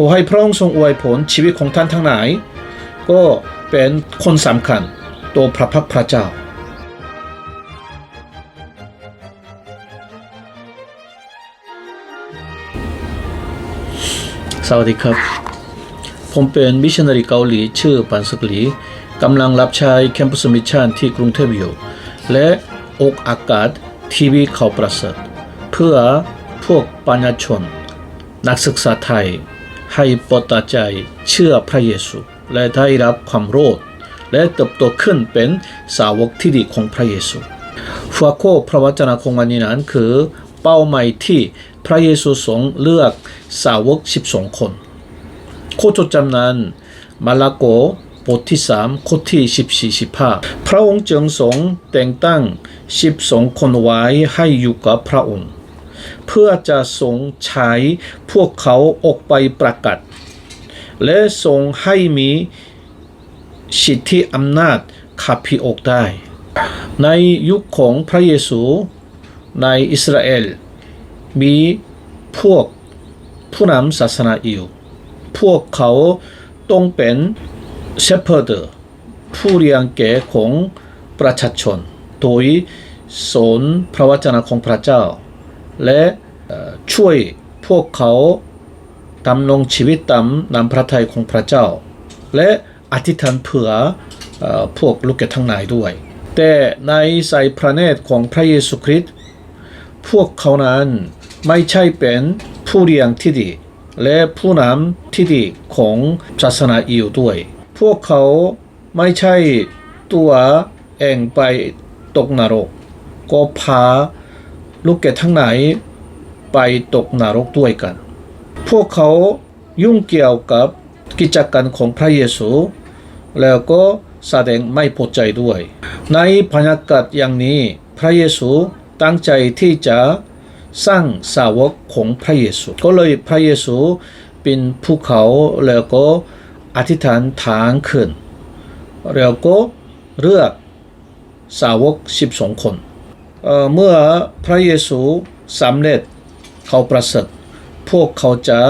ขอให้พระองค์ทรงอวยผลชีวิตของท่านทั้งหลาย ก็เป็นคนสำคัญตัวพระพักพระเจ้าสวัสดีครับ ผมเป็นมิชชันนารีเกาหลีชื่อปันสกลีกำลังรับใช้แคมปัสมิชชันที่กรุงเทพอยู่ และอกอากาศทีวีเขาวประเสริฐเพื่อพวกปัญญาชน นักศึกษาไทย ให้ปตใจเชื่อพระเยซูและได้รับความรดและเติบโตขึ้นเป็นสาวกที่ดีของพระเยซูฟัวโคพระวจนะของวันนี้นั้นคือเป้าหมายที่พระเยซูทรงเลือกสาวก 12 คนโคจดจำนั้นมาระโกบทที่3ข้อที่ 14 15พระองค์จึงทรงแต่งตั้ง 12 คนไว้ให้อยู่กับพระองค์ เพื่อจะทรงใช้พวกเขาออกไปประกาศและทรงให้มีสิทธิอำนาจขับพิออกได้ ในยุคของพระเยซูในอิสราเอล มีพวกผู้นำศาสนาอิวพวกเขาต้องเป็นเชพเปอร์เดอร์ผู้เลี้ยงแก่ของประชาชน โดยสนพระวจนะของพระเจ้า และช่วยพวกเขาดำรงชีวิตตามนำพระทัยของพระเจ้า และอธิษฐานเผื่ออพวกลูกแกะทั้งหลายด้วย แต่ในสายพระเนตรของพระเยซูคริสต์พวกเขานั้นไม่ใช่เป็นผู้เลี้ยงที่ดี และผู้นำที่ดีของศาสนาอิวด้วย พวกเขาไม่ใช่ตัวเองไปตกนรก ก็พา ลูกแกะทั้งไหนไปตกนรกด้วยกัน พวกเขายุ่งเกี่ยวกับกิจการของพระเยซู แล้วก็แสดงไม่พอใจด้วย ในบรรยากาศอย่างนี้พระเยซูตั้งใจที่จะสร้างสาวกของพระเยซู ก็เลยพระเยซูเป็นภูเขาแล้วก็อธิษฐานทางขึ้นแล้วก็เลือกสาวก 12 คน เมื่อพระเยซูสำเร็จเขาประเสริฐพวกเขาจะ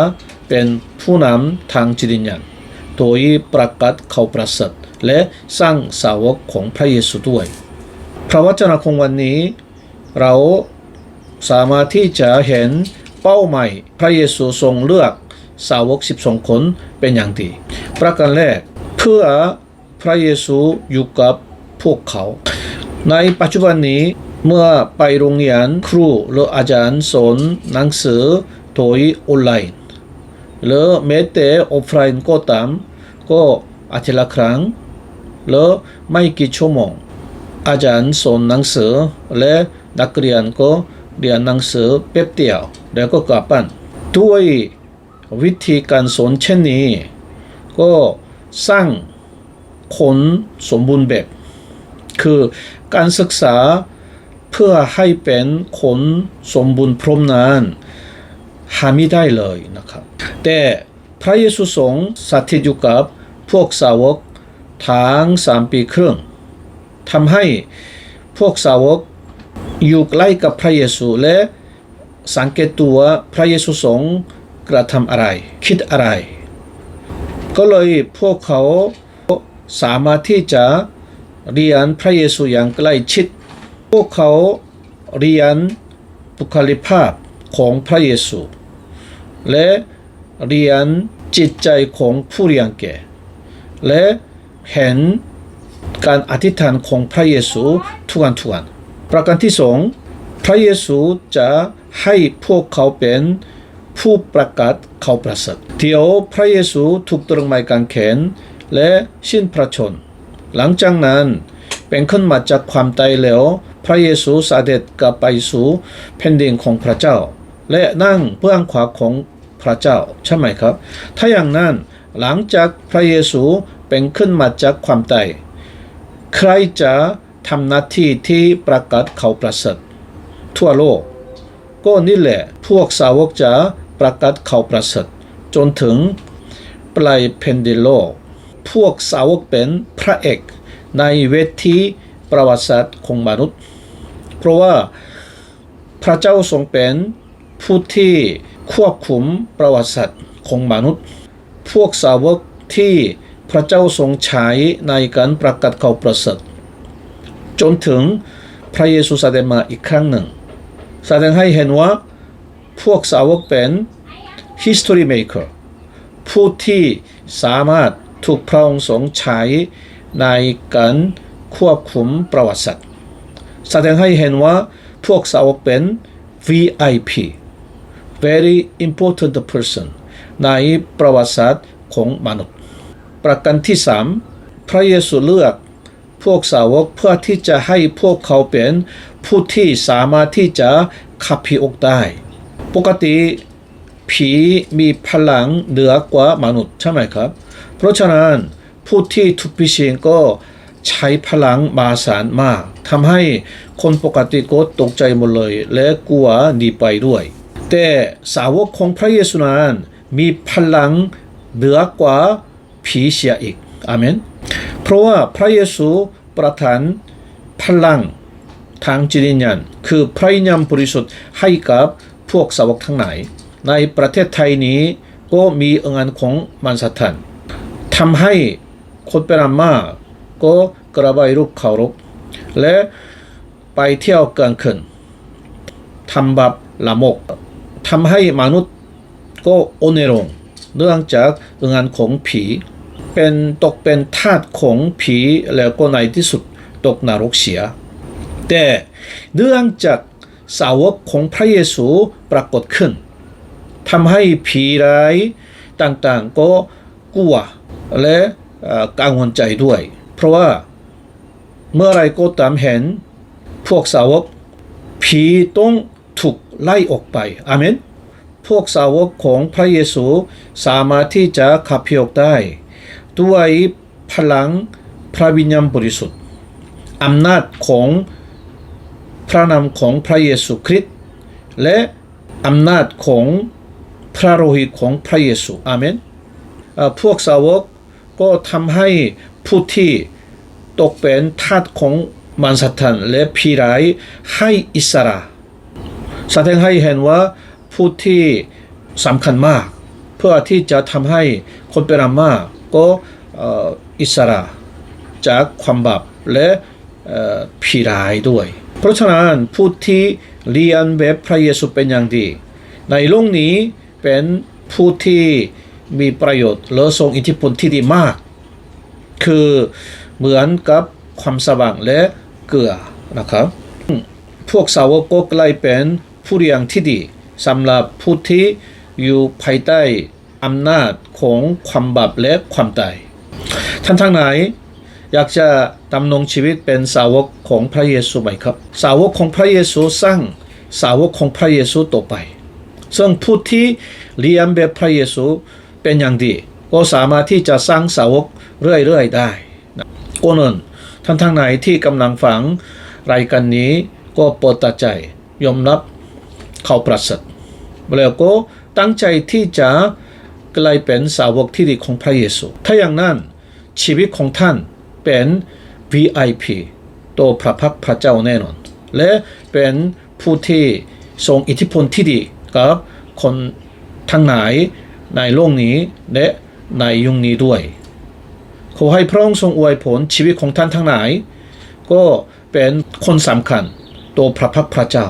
เป็นผู้นำทางจิตวิญญาณโดยประกาศเขาประเสริฐและสร้างสาวกของพระเยซูด้วย พระวจนะของวันนี้เราสามารถที่จะเห็นเป้าหมายพระเยซูทรงเลือกสาวก 12 คนเป็นอย่างดี ประการแรกเพื่อพระเยซูอยู่กับพวกเขา ในปัจจุบันนี้ เมื่อไปโรงเรียนครูหรืออาจารย์สอนหนังสือโดยออนไลน์หรือแม้แต่ออฟไลน์ก็ตามก็อาทิตย์ละครั้งหรือไม่กี่ชั่วโมงอาจารย์สอนหนังสือและนักเรียนก็เรียนหนังสือแป๊บเดียวแล้วก็กลับบ้านด้วยวิธีการสอนเช่นนี้ ก็สร้างคนสมบูรณ์แบบ คือการศึกษา เพื่อให้เป็นคนสมบูรณ์พร้อมนั้นหาไม่ได้เลยนะครับ แต่พระเยซูทรงสถิตอยู่กับพวกสาวกทั้งสามปีครึ่งทำให้พวกสาวกอยู่ใกล้กับพระเยซูและสังเกตตัวพระเยซูทรงกระทำอะไร คิดอะไร ก็เลยพวกเขาสามารถที่จะเรียนพระเยซูอย่างใกล้ชิด พวกเขาเรียนบุคลิกภาพของพระเยซู และเรียนจิตใจของผู้เรียนแก่และเห็นการอธิษฐานของพระเยซูทุกวันทุกวันประการที่สองพระเยซูจะให้พวกเขาเป็นผู้ประกาศเขาประเสริฐเดี๋ยวพระเยซูถูกตรึงไม้กางเขนและสิ้นพระชน หลังจากนั้นเป็นขึ้นมาจากความตายแล้ว พระเยซูเสด็จกลับไปสู่แผ่นดินของพระเจ้า และนั่งเบื้องขวาของพระเจ้าใช่ไหมครับ ถ้าอย่างนั้นหลังจากพระเยซูเป็นขึ้นมาจากความตายใครจะทำหน้าที่ที่ประกาศเขาประเสริฐทั่วโลก ก็นี่แหละพวกสาวกจะประกาศเขาประเสริฐจนถึงปลายแผ่นดินโลก พวกสาวกเป็นพระเอกในเวทีประวัติศาสตร์ของมนุษย์ เพราะว่าพระเจ้าทรงเป็นผู้ที่ควบคุมประวัติศาสตร์ของมนุษย์ พวกสาวกที่พระเจ้าทรงใช้ในการประกาศข่าวประเสริฐจนถึงพระเยซูแสดงมาอีกครั้งหนึ่ง แสดงให้เห็นว่าพวกสาวกเป็น history maker ผู้ที่สามารถถูกพระองค์ทรงใช้ในการควบคุมประวัติศาสตร์ แสดงให้เห็นว่าพวกสาวกเป็น VIP very important person ในประวัติศาสตร์ของมนุษย์ ประการที่สามพระเยซูเลือกพวกสาวกเพื่อที่จะให้พวกเขาเป็นผู้ที่สามารถที่จะขับผีออกได้ ปกติผีมีพลังเหนือกว่ามนุษย์ใช่ไหมครับ เพราะฉะนั้นผู้ที่ถูกผีสิงก็ ใช้พลังมาศาลมากทำให้คนปกติก็ตกใจหมดเลย และกลัวหนีไปด้วย แต่สาวกของพระเยซูนั้นมีพลังเหนือกว่าผีเสียอีกอาเมนเพราะว่าพระเยซูประทานพลังทางจิตวิญญาณคือพระญาณบริสุทธิ์ให้กับพวกสาวกทั้งหลายในประเทศไทยนี้ก็มีองานของมันสถานทำให้คนเป็นอันมาก ก็กระบายรูปเคารพและไปเที่ยวกลางคืนทำบาปละโมกทำให้มนุษย์ก็โอนลงเนื่องจากงานของผีเป็นตกเป็นทาสของผีแล้วก็ในที่สุดตกนรกเสีย แต่เนื่องจากสาวกของพระเยซูปรากฏขึ้นทำให้ผีร้ายต่างๆก็กลัวและกังวลใจด้วย เพราะว่าเมื่อไรก็ตามเห็นพวกสาวกผีต้องถูกไล่ออกไปอามนพวกสาวกของพระเยซูสามารถที่จะขับผีออกได้ ด้วยพลังพระวิญญาณบริสุทธิ์อำนาจของพระนามของพระเยซูคริสต์และอำนาจของพระโลหิตของพระเยซูอาเมนพวกสาวก ก็ทำให้ผู้ที่ตกเป็นทาสของมารซาตานและผีร้ายให้อิสระแสดงให้เห็นว่าผู้ที่สำคัญมาก เพื่อที่จะทำให้คนเป็นอันมาก็อิสระจากความบาปและผีร้ายด้วย เพราะฉะนั้นผู้ที่เรียนแบบพระเยซูเป็นอย่างดี ในโลกนี้เป็นผู้ที่ มีประโยชน์และทรงอิทธิพลที่ดีมาก คือเหมือนกับความสว่างและเกลือนะครับ พวกสาวกก็กลายเป็นผู้เลี้ยงที่ดีสำหรับผู้ที่อยู่ภายใต้อำนาจของความบาปและความตายท่านทั้งหลายอยากจะดำรงชีวิตเป็นสาวกของพระเยซูไหมครับ สาวกของพระเยซูสร้างสาวกของพระเยซูต่อไป ซึ่งผู้ที่เรียนแบบพระเยซู เป็นอย่างดี ก็สามารถที่จะสร้างสาวกเรื่อยๆได้นะก่อนอื่นท่านทั้งหลายที่กำลังฟังรายการนี้ก็โปรดตัดใจยอมรับเขาประเสริฐแล้วก็ตั้งใจที่จะกลายเป็นสาวกที่ดีของพระเยซู ถ้าอย่างนั้นชีวิตของท่านเป็น VIP ตัวพระพักตร์พระเจ้าแน่นอน และเป็นผู้ที่ทรงอิทธิพลที่ดีกับคนทั้งหลาย ในโลกนี้และในยุคนี้ด้วย ขอให้พระองค์ทรงอวยผลชีวิตของท่านทั้งหลาย ก็เป็นคนสำคัญตัวพระพักพระเจ้า